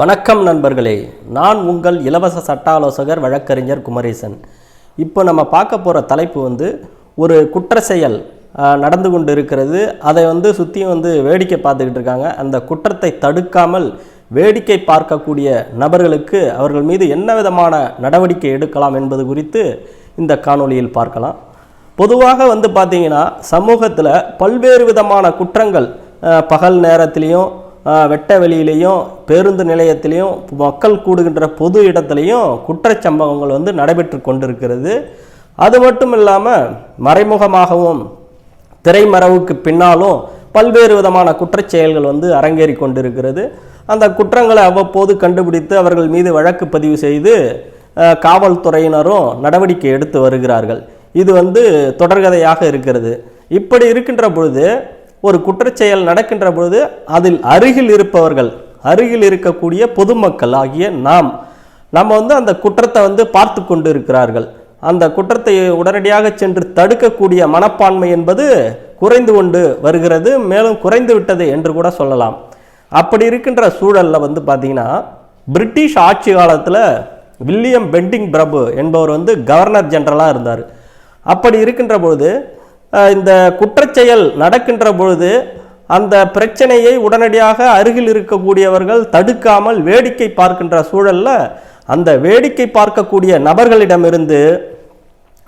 வணக்கம் நண்பர்களே. நான் உங்கள் இலவச சட்ட ஆலோசகர் வழக்கறிஞர் குமரேசன். இப்போ நம்ம பார்க்க போகிற தலைப்பு வந்து ஒரு குற்ற செயல் நடந்து கொண்டு இருக்கிறது அதை வந்து சுற்றியும் வந்து வேடிக்கை பார்த்துக்கிட்டு இருக்காங்க. அந்த குற்றத்தை தடுக்காமல் வேடிக்கை பார்க்கக்கூடிய நபர்களுக்கு அவர்கள் மீது என்ன விதமான நடவடிக்கை எடுக்கலாம் என்பது குறித்து இந்த காணொளியில் பார்க்கலாம். பொதுவாக வந்து பார்த்தீங்கன்னா சமூகத்தில் பல்வேறு விதமான குற்றங்கள் பகல் நேரத்திலையும் வெட்ட வெளியிலையும் பேருந்து நிலையத்திலையும் மக்கள் கூடுகின்ற பொது இடத்துலையும் குற்றச்சம்பவங்கள் வந்து நடைபெற்று கொண்டிருக்கிறது. அது மட்டும் இல்லாமல் மறைமுகமாகவும் திரைமறைவுக்கு பின்னாலும் பல்வேறு விதமான குற்றச் செயல்கள் வந்து அரங்கேறி கொண்டிருக்கிறது. அந்த குற்றங்களை அவ்வப்போது கண்டுபிடித்து அவர்கள் மீது வழக்கு பதிவு செய்து காவல்துறையினரும் நடவடிக்கை எடுத்து வருகிறார்கள். இது வந்து தொடர்கதையாக இருக்கிறது. இப்படி இருக்கின்ற பொழுது ஒரு குற்றச்செயல் நடக்கின்ற பொழுது அதில் அருகில் இருப்பவர்கள் அருகில் இருக்கக்கூடிய பொதுமக்கள் ஆகிய நாம் நம்ம வந்து அந்த குற்றத்தை வந்து பார்த்து கொண்டு இருக்கிறார்கள் அந்த குற்றத்தை உடனடியாக சென்று தடுக்கக்கூடிய மனப்பான்மை என்பது குறைந்து கொண்டு வருகிறது மேலும் குறைந்து விட்டது என்று கூட சொல்லலாம். அப்படி இருக்கின்ற சூழலில் வந்து பார்த்தீங்கன்னா பிரிட்டிஷ் ஆட்சி காலத்தில் வில்லியம் பெண்டிங் பிரபு என்பவர் வந்து கவர்னர் ஜென்ரலாக இருந்தார். அப்படி இருக்கின்ற பொழுது இந்த குற்றச்செயல் நடக்கின்ற பொழுது அந்த பிரச்சனையை உடனடியாக அருகில் இருக்கக்கூடியவர்கள் தடுக்காமல் வேடிக்கை பார்க்கின்ற சூழலில் அந்த வேடிக்கை பார்க்கக்கூடிய நபர்களிடமிருந்து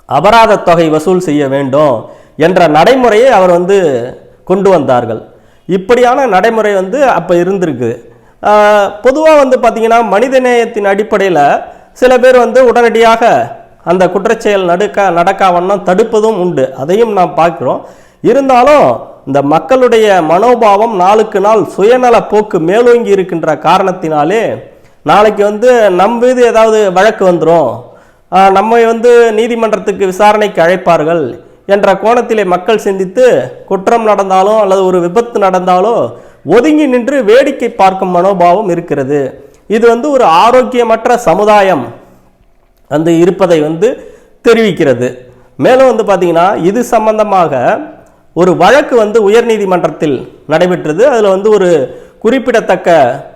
அபராத தொகை வசூல் செய்ய வேண்டும் என்ற நடைமுறையை அவர் வந்து கொண்டு வந்தார்கள். இப்படியான நடைமுறை வந்து அப்போ இருந்திருக்கு. பொதுவாக வந்து பார்த்திங்கன்னா மனிதநேயத்தின் அடிப்படையில் சில பேர் வந்து உடனடியாக அந்த குற்றச்செயல் நடுக்க நடக்கா வண்ணம் தடுப்பதும் உண்டு. அதையும் நாம் பார்க்கிறோம். இருந்தாலும் இந்த மக்களுடைய மனோபாவம் நாளுக்கு நாள் சுயநல போக்கு மேலோங்கி இருக்கின்ற காரணத்தினாலே நாளைக்கு வந்து நம் மீது ஏதாவது வழக்கு வந்துடும் நம்மை வந்து நீதிமன்றத்துக்கு விசாரணைக்கு அழைப்பார்கள் என்ற கோணத்திலே மக்கள் சிந்தித்து குற்றம் நடந்தாலும் அல்லது ஒரு விபத்து நடந்தாலோ ஒதுங்கி நின்று வேடிக்கை பார்க்கும் மனோபாவம் இருக்கிறது. இது வந்து ஒரு ஆரோக்கியமற்ற சமுதாயம். வந்து இருப்பதை வந்து தெரிவிக்கிறது. மேலும் வந்து பார்த்திங்கன்னா இது சம்பந்தமாக ஒரு வழக்கு வந்து உயர்நீதிமன்றத்தில் நடைபெற்றது. அதில் வந்து ஒரு குறிப்பிடத்தக்க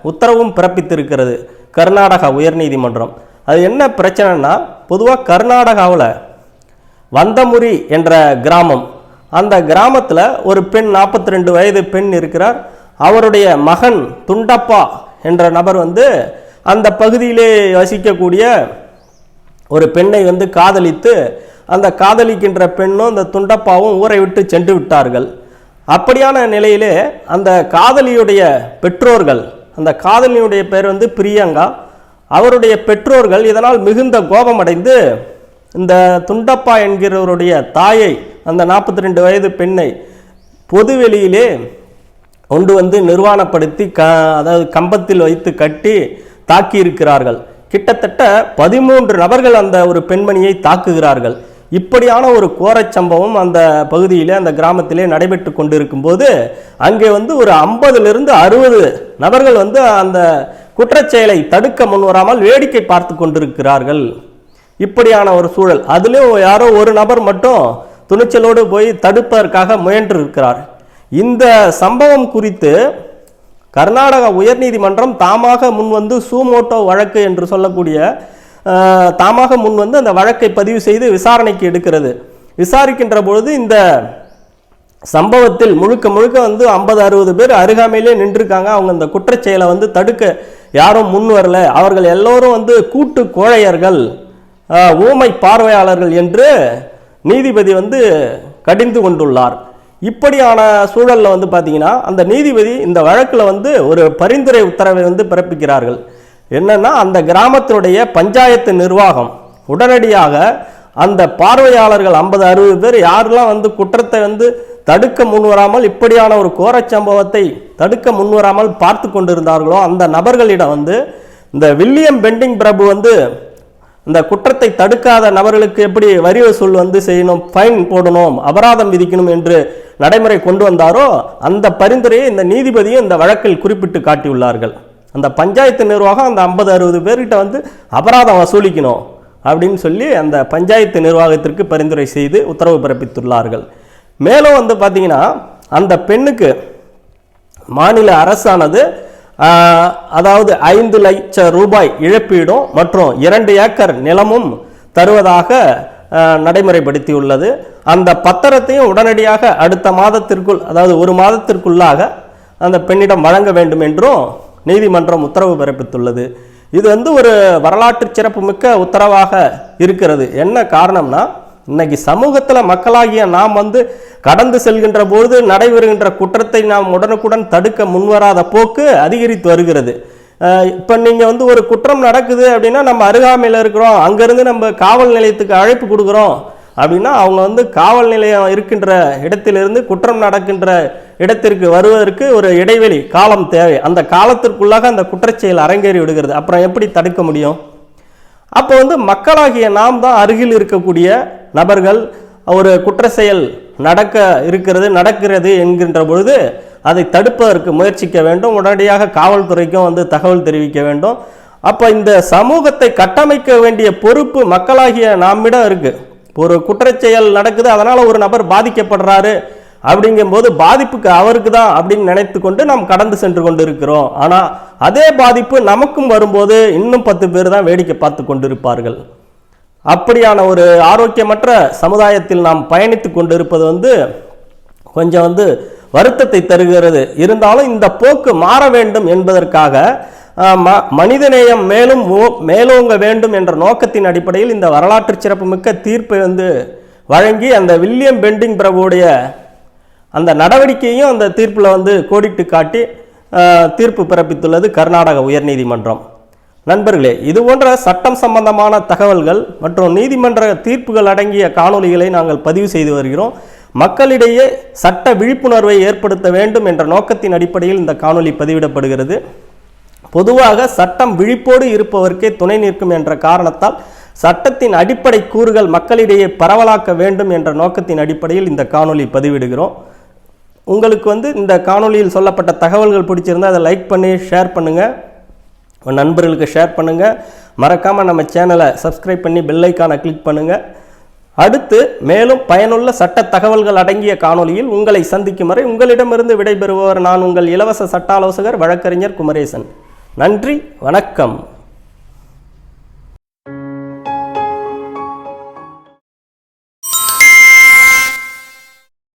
உத்தரவும் பிறப்பித்திருக்கிறது. கர்நாடகா உயர்நீதிமன்றம் அது என்ன பிரச்சனைனா பொதுவாக கர்நாடகாவில் வந்தமுரி என்ற கிராமம். அந்த கிராமத்தில் ஒரு பெண் நாற்பத்தி ரெண்டு வயது பெண் இருக்கிறார். அவருடைய மகன் துண்டப்பா என்ற நபர் வந்து அந்த பகுதியிலே வசிக்கக்கூடிய ஒரு பெண்ணை வந்து காதலித்து அந்த காதலிக்கின்ற பெண்ணும் அந்த துண்டப்பாவும் ஊரை விட்டு சென்று விட்டார்கள். அப்படியான நிலையிலே அந்த காதலியுடைய பெற்றோர்கள் அந்த காதலியுடைய பேர் வந்து பிரியங்கா அவருடைய பெற்றோர்கள் இதனால் மிகுந்த கோபமடைந்து இந்த துண்டப்பா என்கிறவருடைய தாயை அந்த நாற்பத்தி ரெண்டு வயது பெண்ணை பொதுவெளியிலே கொண்டு வந்து நிர்வாணப்படுத்தி க அதாவது கம்பத்தில் வைத்து கட்டி தாக்கியிருக்கிறார்கள். கிட்டத்தட்ட பதிமூன்று நபர்கள் அந்த ஒரு பெண்மணியை தாக்குகிறார்கள். இப்படியான ஒரு கோரச் சம்பவம் அந்த பகுதியிலே அந்த கிராமத்திலே நடைபெற்று கொண்டிருக்கும் போது அங்கே வந்து ஒரு ஐம்பதுலேருந்து அறுபது நபர்கள் வந்து அந்த குற்றச்செயலை தடுக்க முன்வராமல் வேடிக்கை பார்த்து கொண்டிருக்கிறார்கள். இப்படியான ஒரு சூழல். அதுலேயும் யாரோ ஒரு நபர் மட்டும் துணிச்சலோடு போய் தடுப்பதற்காக முயன்று இருக்கிறார் இந்த சம்பவம் குறித்து கர்நாடக உயர்நீதிமன்றம் தாமாக முன்வந்து சூமோட்டோ வழக்கு என்று சொல்லக்கூடிய தாமாக முன்வந்து அந்த வழக்கை பதிவு செய்து விசாரணைக்கு எடுக்கிறது. விசாரிக்கின்ற பொழுது இந்த சம்பவத்தில் முழுக்க முழுக்க வந்து ஐம்பது அறுபது பேர் அருகாமையிலே நின்றுருக்காங்க. அவங்க அந்த குற்றச்செயலை வந்து தடுக்க யாரும் முன் வரல. அவர்கள் எல்லோரும் வந்து கூட்டு கோழையர்கள் ஊமை பார்வையாளர்கள் என்று நீதிபதி வந்து கடிந்து கொண்டுள்ளார். இப்படியான சூழலில் வந்து பார்த்தீங்கன்னா அந்த நீதிபதி இந்த வழக்கில் வந்து ஒரு பரிந்துரை உத்தரவை வந்து பிறப்பிக்கிறார்கள். என்னென்னா அந்த கிராமத்தினுடைய பஞ்சாயத்து நிர்வாகம். உடனடியாக அந்த பார்வையாளர்கள் ஐம்பது அறுபது பேர் யாரெல்லாம் வந்து குற்றத்தை வந்து தடுக்க முன்வராமல் இப்படியான ஒரு கோரச் சம்பவத்தை தடுக்க முன்வராமல் பார்த்து கொண்டிருந்தார்களோ அந்த நபர்களிடம் வந்து இந்த வில்லியம் பெண்டிங் பிரபு வந்து இந்த குற்றத்தை தடுக்காத நபர்களுக்கு எப்படி வரி வசூல் வந்து செய்யணும் ஃபைன் போடணும் அபராதம் விதிக்கணும் என்று நடைமுறை கொண்டு வந்தாரோ அந்த பரிந்துரையை இந்த நீதிபதியும் இந்த வழக்கில் குறிப்பிட்டு காட்டியுள்ளார்கள். அந்த பஞ்சாயத்து நிர்வாகம் அந்த ஐம்பது அறுபது பேர்கிட்ட வந்து அபராதம் வசூலிக்கணும் அப்படின்னு சொல்லி அந்த பஞ்சாயத்து நிர்வாகத்திற்கு பரிந்துரை செய்து உத்தரவு பிறப்பித்துள்ளார்கள். மேலும் வந்து பார்த்தீங்கன்னா அந்த பெண்ணுக்கு மாநில அரசானது அதாவது ஐந்து லட்சம் ரூபாய் இழப்பீடும் மற்றும் இரண்டு ஏக்கர் நிலமும் தருவதாக நடைமுறைப்படுத்தியுள்ளது. அந்த பத்திரத்தையும் உடனடியாக அடுத்த மாதத்திற்குள் அதாவது ஒரு மாதத்திற்குள்ளாக அந்த பெண்ணிடம் வழங்க வேண்டும் என்றும் நீதிமன்றம் உத்தரவு பிறப்பித்துள்ளது. இது வந்து ஒரு வரலாற்று சிறப்புமிக்க உத்தரவாக இருக்கிறது. என்ன காரணம்னா இன்னைக்கு சமூகத்தில் மக்களாகிய நாம் வந்து கடந்து செல்கின்ற பொழுது நடைபெறுகின்ற குற்றத்தை நாம் உடனுக்குடன் தடுக்க முன்வராத போக்கு அதிகரித்து வருகிறது. இப்போ நீங்கள் வந்து ஒரு குற்றம் நடக்குது அப்படின்னா நம்ம அருகாமையில் இருக்கிறோம். அங்கேருந்து நம்ம காவல் நிலையத்துக்கு அழைப்பு கொடுக்குறோம். அப்படின்னா அவங்க வந்து காவல் நிலையம் இருக்கின்ற இடத்திலிருந்து குற்றம் நடக்கின்ற இடத்திற்கு வருவதற்கு ஒரு இடைவெளி காலம் தேவை. அந்த காலத்திற்குள்ளாக அந்த குற்றச்செயல் அரங்கேறி விடுகிறது. அப்புறம் எப்படி தடுக்க முடியும்? அப்போ வந்து மக்களாகிய நாம் தான் அருகில் இருக்கக்கூடிய நபர்கள் ஒரு குற்ற செயல் நடக்க இருக்கிறது நடக்கிறது என்கின்ற பொழுது அதை தடுப்பதற்கு முயற்சிக்க வேண்டும். உடனடியாக காவல்துறைக்கும் வந்து தகவல் தெரிவிக்க வேண்டும். அப்போ இந்த சமூகத்தை கட்டமைக்க வேண்டிய பொறுப்பு மக்களாகிய நம்மிடம் இருக்கு. ஒரு குற்றச்செயல் நடக்குது அதனால் ஒரு நபர் பாதிக்கப்படுறாரு அப்படிங்கும்போது பாதிப்புக்கு அவருக்கு தான் அப்படின்னு நினைத்து கொண்டு நாம் கடந்து சென்று கொண்டு இருக்கிறோம் ஆனால் அதே பாதிப்பு நமக்கும் வரும்போது இன்னும் பத்து பேர் தான் வேடிக்கை பார்த்து கொண்டிருப்பார்கள். அப்படியான ஒரு ஆரோக்கியமற்ற சமுதாயத்தில் நாம் பயணித்து கொண்டிருப்பது வந்து கொஞ்சம் வந்து வருத்தத்தை தருகிறது. இருந்தாலும் இந்த போக்கு மாற வேண்டும் என்பதற்காக மனிதநேயம் மேலும் ஓ- மேலோங்க வேண்டும் என்ற நோக்கத்தின் அடிப்படையில் இந்த வரலாற்று சிறப்புமிக்க தீர்ப்பை வந்து வழங்கி அந்த வில்லியம் பெண்டிங் பிரபுடைய அந்த நடவடிக்கையும் அந்த தீர்ப்பில் வந்து கோடிட்டு காட்டி தீர்ப்பு பிறப்பித்துள்ளது கர்நாடக உயர்நீதிமன்றம். நண்பர்களே இது போன்ற சட்டம் சம்பந்தமான தகவல்கள் மற்றும் நீதிமன்ற தீர்ப்புகள் அடங்கிய காணொலிகளை நாங்கள் பதிவு செய்து வருகிறோம். மக்களிடையே சட்ட விழிப்புணர்வை ஏற்படுத்த வேண்டும் என்ற நோக்கத்தின் அடிப்படையில் இந்த காணொலி பதிவிடப்படுகிறது. பொதுவாக சட்டம் விழிப்போடு இருப்பவர்க்கே துணை நிற்கும் என்ற காரணத்தால் சட்டத்தின் அடிப்படை கூறுகள் மக்களிடையே பரவலாக்க வேண்டும் என்ற நோக்கத்தின் அடிப்படையில் இந்த காணொலி பதிவிடுகிறோம். உங்களுக்கு வந்து இந்த காணொலியில் சொல்லப்பட்ட தகவல்கள் பிடிச்சிருந்தா அதை லைக் பண்ணி ஷேர் பண்ணுங்கள் உங்கள் நண்பர்களுக்கு ஷேர் பண்ணுங்கள் மறக்காமல் நம்ம சேனலை சப்ஸ்கிரைப் பண்ணி பெல்லைக்கான கிளிக் பண்ணுங்கள் அடுத்து மேலும் பயனுள்ள சட்ட தகவல்கள் அடங்கிய காணொலியில் உங்களை சந்திக்கும் வரை உங்களிடமிருந்து விடைபெறுபவர் நான் உங்கள் இலவச சட்ட ஆலோசகர் வழக்கறிஞர் குமரேசன். நன்றி வணக்கம்.